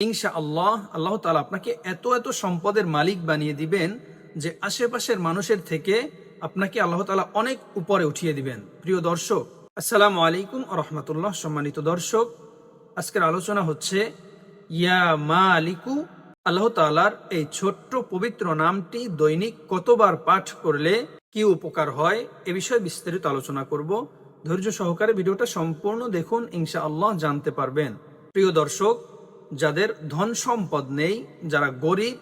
ইনশা আল্লাহ আল্লাহ তালা আপনাকে এত এত সম্পদের মালিক বানিয়ে দিবেন যে আশেপাশের মানুষের থেকে আপনাকে আল্লাহ তালা অনেক উপরে উঠিয়ে দিবেন। প্রিয় দর্শক, আসসালামু আলাইকুম রহমতুল্লাহ। সম্মানিত দর্শক, আজকের আলোচনা হচ্ছে, ইয়া মালিকু, আল্লাহ তালার এই ছোট্ট পবিত্র নামটি দৈনিক কতবার পাঠ করলে কি উপকার হয়, এ বিষয়ে বিস্তারিত আলোচনা করব। ধৈর্য সহকারে ভিডিওটা সম্পূর্ণ দেখুন ইনশা আল্লাহ জানতে পারবেন। প্রিয় দর্শক যাদের ধন সম্পদ নেই, যারা গরিব,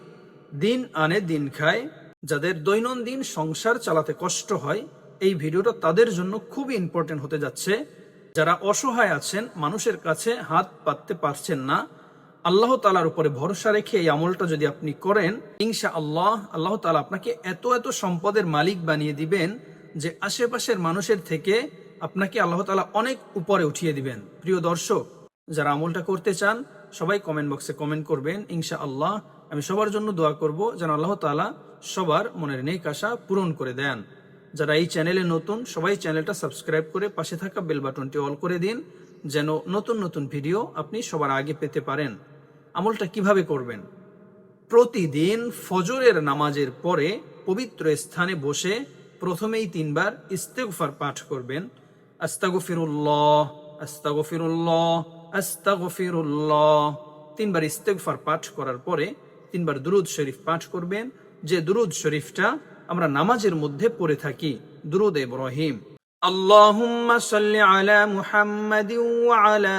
দিন আনে দিন খায়, যাদের দৈনন্দিন সংসার চালাতে কষ্ট হয়, এই ভিডিওটা তাদের জন্য খুবই ইম্পর্টেন্ট হতে যাচ্ছে। যারা অসহায় আছেন, মানুষের কাছে হাত পাততে পারছেন না, আল্লাহ তালার উপরে ভরসা রেখে এই আমলটা যদি আপনি করেন ইনশা আল্লাহ আল্লাহ তালা আপনাকে এত এত সম্পদের মালিক বানিয়ে দিবেন যে আশেপাশের মানুষের থেকে আপনাকে আল্লাহ তালা অনেক উপরে উঠিয়ে দিবেন। প্রিয় দর্শক, যারা আমলটা করতে চান সবাই কমেন্ট বক্সে কমেন্ট করবেন ইনশা আল্লাহ আমি সবার জন্য দোয়া করব যেন আল্লাহ তালা সবার মনের নেক আশা পূরণ করে দেন। যারা এই চ্যানেলে নতুন, সবাই চ্যানেলটা সাবস্ক্রাইব করে পাশে থাকা বেল বাটনটি অল করে দিন, যেন নতুন নতুন ভিডিও আপনি সবার আগে পেতে পারেন। আমলটা কীভাবে করবেন? প্রতিদিন ফজরের নামাজের পরে পবিত্র স্থানে বসে প্রথমেই তিনবার ইস্তেগফার পাঠ করবেন। আস্তাগফিরুল্লাহ আস্তাগফিরুল্লাহ আস্তাগফিরুল্লাহ তিনবার ইস্তেগফার পাঠ করার পরে তিনবার দুরুদ শরীফ পাঠ করবেন যে দুরুদ শরীফটা আমরা নামাজের মধ্যে পড়ে থাকি দুরুদ ইব্রাহিম اللهم صل على محمد وعلى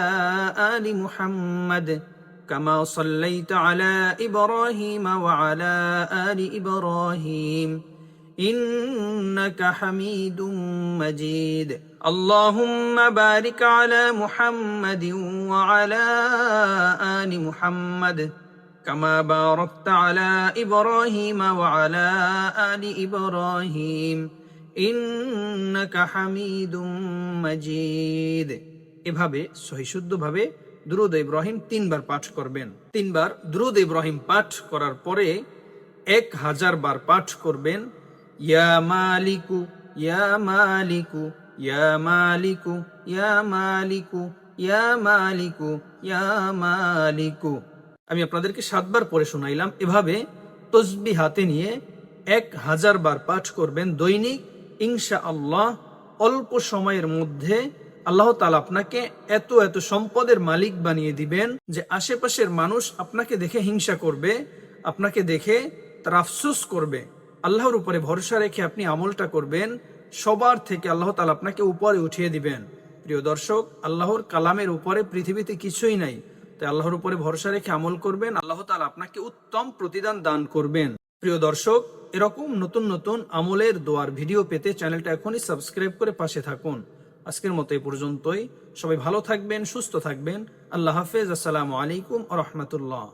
آل محمد كما صليت على إبراهيم وعلى آل إبراهيم إنك حميد مجيد اللهم بارك على محمد وعلى آل محمد كما باركت على إبراهيم وعلى آل إبراهيم إنك حميد مجيد এভাবে সহিশুদ্ধভাবে দ্রুদ ইব্রাহিম তিনবার পাঠ করবেন তিনবার দ্রুদ ইব্রাহিম পাঠ করার পরে এক হাজার বার পাঠ করবেন ইয়া মালিকু ইয়া মালিকু ইয়া মালিকু ইয়া মালিকু ইয়া মালিকু ইয়া মালিকু আমি আপনাদেরকে সাতবার পরে শোনাইলাম। এভাবে তসবি হাতে নিয়ে এক হাজার বার পাঠ করবেন দৈনিক। ইনশা আল্লাহ অল্প সময়ের মধ্যে আল্লাহ তালা আপনাকে এত এত সম্পদের মালিক বানিয়ে দিবেন যে আশেপাশের মানুষ আপনাকে দেখে হিংসা করবে, আপনাকে দেখে তার আফসোস করবে। আল্লাহর উপরে ভরসা রেখে আপনি আমলটা করবেন, সবার থেকে আল্লাহ তালা আপনাকে উপরে উঠিয়ে দিবেন। প্রিয় দর্শক, আল্লাহর কালামের উপরে পৃথিবীতে কিছুই নাই। তাই আল্লাহর উপরে ভরসা রেখে আমল করবেন, আল্লাহ তালা আপনাকে উত্তম প্রতিদান দান করবেন। প্রিয় দর্শক, এরকম নতুন নতুন আমলের দোয়ার ভিডিও পেতে চ্যানেলটা এখনই সাবস্ক্রাইব করে পাশে থাকুন। আজকের মতো এই পর্যন্তই। সবাই ভালো থাকবেন, সুস্থ থাকবেন। আল্লাহ হাফেজ। আসসালামু আলাইকুম রহমতুল্লাহ।